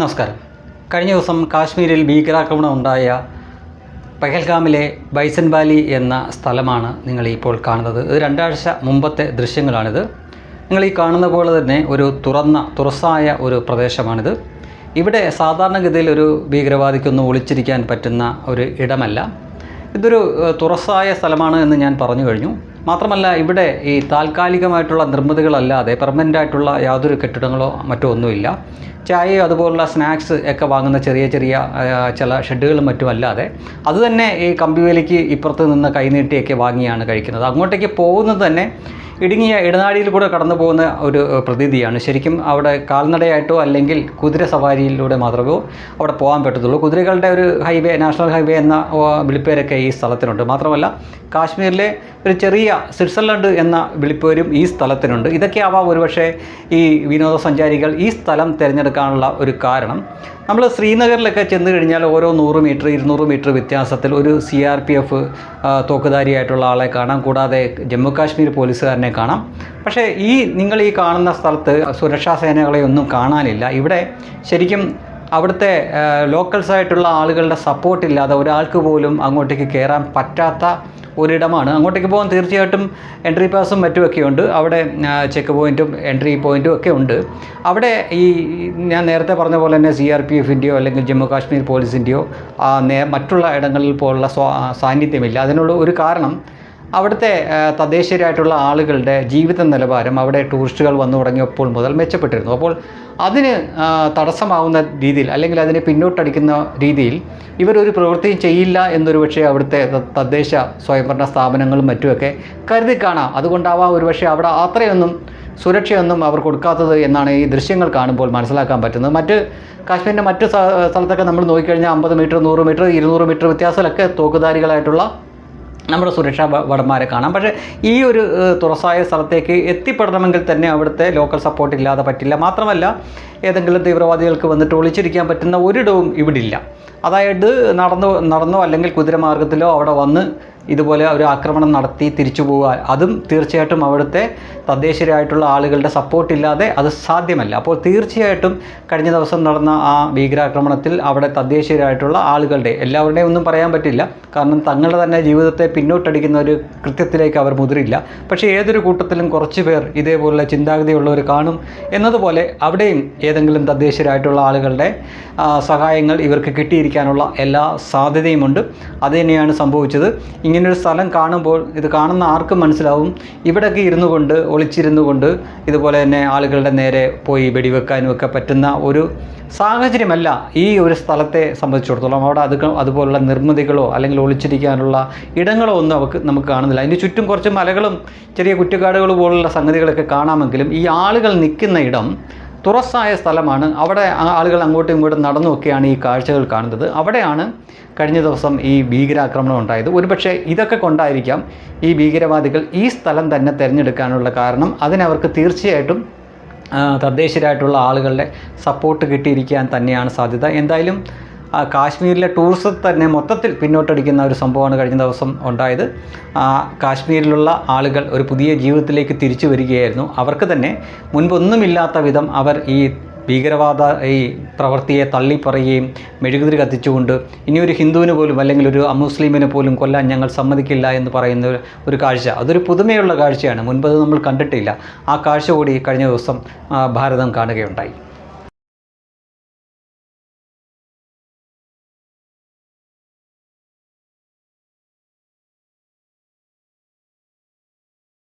നമസ്കാരം. കഴിഞ്ഞ ദിവസം കാശ്മീരിൽ ഭീകരാക്രമണം ഉണ്ടായ പഹൽഗാമിലെ ബൈസൻ വാലി എന്ന സ്ഥലമാണ് നിങ്ങൾ ഇപ്പോൾ കാണുന്നത്. ഇത് രണ്ടാഴ്ച മുമ്പത്തെ ദൃശ്യങ്ങളാണിത്. നിങ്ങൾ ഈ കാണുന്ന പോലെ തന്നെ ഒരു തുറന്ന തുറസായ ഒരു പ്രദേശമാണിത്. ഇവിടെ സാധാരണഗതിയിൽ ഒരു ഭീകരവാദിക്കൊന്നും ഒളിച്ചിരിക്കാൻ പറ്റുന്ന ഒരു ഇടമല്ല. ഇതൊരു തുറസായ സ്ഥലമാണ് എന്ന് ഞാൻ പറഞ്ഞു കഴിഞ്ഞു. മാത്രമല്ല ഇവിടെ ഈ താൽക്കാലികമായിട്ടുള്ള നിർമ്മിതികളല്ലാതെ പെർമനന്റ് ആയിട്ടുള്ള യാതൊരു കെട്ടിടങ്ങളോ മറ്റോ ഒന്നുമില്ല. ചായയോ അതുപോലുള്ള സ്നാക്സ് ഒക്കെ വാങ്ങുന്ന ചെറിയ ചെറിയ ചില ഷെഡുകളും മറ്റുമല്ലാതെ. അതുതന്നെ ഈ കമ്പിവേലിക്ക് ഇപ്പുറത്ത് നിന്ന് കൈനീട്ടിയൊക്കെ വാങ്ങിയാണ് കഴിക്കുന്നത്. അങ്ങോട്ടേക്ക് പോകുന്നത് തന്നെ ഇടുങ്ങിയ ഇടനാഴിയിൽ കൂടെ കടന്നു പോകുന്ന ഒരു പ്രതീതിയാണ്. ശരിക്കും അവിടെ കാൽനടയായിട്ടോ അല്ലെങ്കിൽ കുതിര സവാരിയിലൂടെ മാത്രമേ അവിടെ പോകാൻ പറ്റത്തുള്ളൂ. കുതിരകളുടെ ഒരു ഹൈവേ നാഷണൽ ഹൈവേ എന്ന വിളിപ്പേരൊക്കെ ഈ സ്ഥലത്തിനുണ്ട്. മാത്രമല്ല കാശ്മീരിലെ ഒരു ചെറിയ സ്വിറ്റ്സർലൻഡ് എന്ന വിളിപ്പേരും ഈ സ്ഥലത്തിനുണ്ട്. ഇതൊക്കെ ആവാം ഒരുപക്ഷെ ഈ വിനോദസഞ്ചാരികൾ ഈ സ്ഥലം തിരഞ്ഞെടുക്കാനുള്ള ഒരു കാരണം. നമ്മൾ ശ്രീനഗറിലൊക്കെ ചെന്ന് കഴിഞ്ഞാൽ ഓരോ നൂറ് മീറ്റർ ഇരുന്നൂറ് മീറ്റർ വ്യത്യാസത്തിൽ ഒരു സി ആർ പി എഫ് തോക്കുധാരിയായിട്ടുള്ള ആളെ കാണാം. കൂടാതെ ജമ്മു കാശ്മീർ പോലീസുകാരനെ കാണാം. പക്ഷേ ഈ നിങ്ങൾ ഈ കാണുന്ന സ്ഥലത്ത് സുരക്ഷാ സേനകളെ ഒന്നും കാണാനില്ല. ഇവിടെ ശരിക്കും അവിടുത്തെ ലോക്കൽസ് ആയിട്ടുള്ള ആളുകളുടെ സപ്പോർട്ട് ഇല്ലാതെ ഒരാൾക്ക് പോലും അങ്ങോട്ടേക്ക് കയറാൻ പറ്റാത്ത ഒരിടമാണ്. അങ്ങോട്ടേക്ക് പോകാൻ തീർച്ചയായിട്ടും എൻട്രി പാസും മറ്റുമൊക്കെ ഉണ്ട്. അവിടെ ചെക്ക് പോയിന്റും എൻട്രി പോയിന്റും ഒക്കെ ഉണ്ട്. അവിടെ ഈ ഞാൻ നേരത്തെ പറഞ്ഞ പോലെ തന്നെ സി ആർ പി എഫിന്റെയോ അല്ലെങ്കിൽ ജമ്മു കാശ്മീർ പോലീസിന്റെയോ മറ്റുള്ള ഇടങ്ങളിൽ പോലുള്ള സാന്നിധ്യമില്ല. അതിനുള്ള ഒരു കാരണം അവിടുത്തെ തദ്ദേശീയരായിട്ടുള്ള ആളുകളുടെ ജീവിത നിലവാരം അവിടെ ടൂറിസ്റ്റുകൾ വന്നു തുടങ്ങിയപ്പോൾ മുതൽ മെച്ചപ്പെട്ടിരുന്നു. അപ്പോൾ അതിന് തടസ്സമാവുന്ന രീതിയിൽ അല്ലെങ്കിൽ അതിനെ പിന്നോട്ടടിക്കുന്ന രീതിയിൽ ഇവരൊരു പ്രവൃത്തിയും ചെയ്യില്ല എന്നൊരു പക്ഷേ അവിടുത്തെ തദ്ദേശ സ്വയംഭരണ സ്ഥാപനങ്ങളും മറ്റുമൊക്കെ കരുതി കാണാം. അതുകൊണ്ടാവാം ഒരു പക്ഷേ അവിടെ അത്രയൊന്നും സുരക്ഷയൊന്നും അവർ കൊടുക്കാത്തത് എന്നാണ് ഈ ദൃശ്യങ്ങൾ കാണുമ്പോൾ മനസ്സിലാക്കാൻ പറ്റുന്നത്. മറ്റ് കാശ്മീരിന്റെ മറ്റ് സ്ഥലത്തൊക്കെ നമ്മൾ നോക്കിക്കഴിഞ്ഞാൽ അമ്പത് മീറ്റർ നൂറ് മീറ്റർ ഇരുന്നൂറ് മീറ്റർ വ്യത്യാസത്തിലൊക്കെ തോക്കുധാരികളായിട്ടുള്ള നമ്മുടെ സുരക്ഷാ വടന്മാരെ കാണാം. പക്ഷേ ഈ ഒരു തുറസായ സ്ഥലത്തേക്ക് എത്തിപ്പെടണമെങ്കിൽ തന്നെ അവിടുത്തെ ലോക്കൽ സപ്പോർട്ട് ഇല്ലാതെ പറ്റില്ല. മാത്രമല്ല ഏതെങ്കിലും തീവ്രവാദികൾക്ക് വന്നിട്ട് ഒളിച്ചിരിക്കാൻ പറ്റുന്ന ഒരിടവും ഇവിടില്ല. അതായത് നടന്നോ നടന്നോ അല്ലെങ്കിൽ കുതിരമാർഗത്തിലോ അവിടെ വന്ന് ഇതുപോലെ ഒരു ആക്രമണം നടത്തി തിരിച്ചു പോവുക. അതും തീർച്ചയായിട്ടും അവിടുത്തെ തദ്ദേശീയരായിട്ടുള്ള ആളുകളുടെ സപ്പോർട്ട് ഇല്ലാതെ അത് സാധ്യമല്ല. അപ്പോൾ തീർച്ചയായിട്ടും കഴിഞ്ഞ ദിവസം നടന്ന ആ ഭീകരാക്രമണത്തിൽ അവിടെ തദ്ദേശീയരായിട്ടുള്ള ആളുകളുടെ എല്ലാവരുടെയും ഒന്നും പറയാൻ പറ്റില്ല. കാരണം തങ്ങളുടെ തന്നെ ജീവിതത്തെ പിന്നോട്ടടിക്കുന്ന ഒരു കൃത്യത്തിലേക്ക് അവർ മുതിരില്ല. പക്ഷേ ഏതൊരു കൂട്ടത്തിലും കുറച്ച് പേർ ഇതേപോലുള്ള ചിന്താഗതിയുള്ളവർ കാണും. എന്നതുപോലെ അവിടെയും ഏതെങ്കിലും തദ്ദേശീയരായിട്ടുള്ള ആളുകളുടെ സഹായങ്ങൾ ഇവർക്ക് കിട്ടിയിരിക്കാനുള്ള എല്ലാ സാധ്യതയുമുണ്ട്. അത് തന്നെയാണ് സംഭവിച്ചത്. ഇങ്ങനൊരു സ്ഥലം കാണുമ്പോൾ ഇത് കാണുന്ന ആർക്കും മനസ്സിലാവും. ഇവിടെയൊക്കെ ഇരുന്നു കൊണ്ട് ഒളിച്ചിരുന്നു കൊണ്ട് ഇതുപോലെ തന്നെ ആളുകളുടെ നേരെ പോയി വെടിവെക്കാനും ഒക്കെ പറ്റുന്ന ഒരു സാഹചര്യമല്ല ഈ ഒരു സ്ഥലത്തെ സംബന്ധിച്ചിടത്തോളം. അവിടെ അത് അതുപോലുള്ള നിർമ്മിതികളോ അല്ലെങ്കിൽ ഒളിച്ചിരിക്കാനുള്ള ഇടങ്ങളോ ഒന്നും അവർക്ക് നമുക്ക് കാണുന്നില്ല. അതിന്റെ ചുറ്റും കുറച്ച് മലകളും ചെറിയ കുറ്റുകാടുകൾ പോലുള്ള സംഗതികളൊക്കെ കാണാമെങ്കിലും ഈ ആളുകൾ നിൽക്കുന്ന ഇടം തുറസായ സ്ഥലമാണ്. അവിടെ ആളുകൾ അങ്ങോട്ടും ഇങ്ങോട്ടും നടന്നുമൊക്കെയാണ് ഈ കാഴ്ചകൾ കാണുന്നത്. അവിടെയാണ് കഴിഞ്ഞ ദിവസം ഈ ഭീകരാക്രമണം ഉണ്ടായത്. ഒരുപക്ഷെ ഇതൊക്കെ കൊണ്ടായിരിക്കാം ഈ ഭീകരവാദികൾ ഈ സ്ഥലം തന്നെ തിരഞ്ഞെടുക്കാനുള്ള കാരണം. അതിനവർക്ക് തീർച്ചയായിട്ടും തദ്ദേശീയരായിട്ടുള്ള ആളുകളുടെ സപ്പോർട്ട് കിട്ടിയിരിക്കാൻ തന്നെയാണ് സാധ്യത. എന്തായാലും ആ, കാശ്മീരിലെ ടൂറിസത്തെ തന്നെ മൊത്തത്തിൽ പിന്നോട്ടടിക്കുന്ന ഒരു സംഭവമാണ് കഴിഞ്ഞ ദിവസം ഉണ്ടായത്. ആ, കാശ്മീരിലുള്ള ആളുകൾ ഒരു പുതിയ ജീവിതത്തിലേക്ക് തിരിച്ചു വരികയായിരുന്നു. അവർക്ക് തന്നെ മുൻപൊന്നുമില്ലാത്ത വിധം അവർ ഈ ഭീകരവാദ ഈ പ്രവൃത്തിയെ തള്ളിപ്പറയുകയും മെഴുകുതിരി കത്തിച്ചുകൊണ്ട് ഇനിയൊരു ഹിന്ദുവിന് പോലും അല്ലെങ്കിൽ ഒരു അമുസ്ലിമിനെ പോലും കൊല്ലാൻ ഞങ്ങൾ സമ്മതിക്കില്ല എന്ന് പറയുന്ന ഒരു കാഴ്ച. അതൊരു പുതുമയുള്ള കാഴ്ചയാണ്. മുൻപത് നമ്മൾ കണ്ടിട്ടില്ല. ആ കാഴ്ച കൂടി കഴിഞ്ഞ ദിവസം ഭാരതം കാണുകയുണ്ടായി.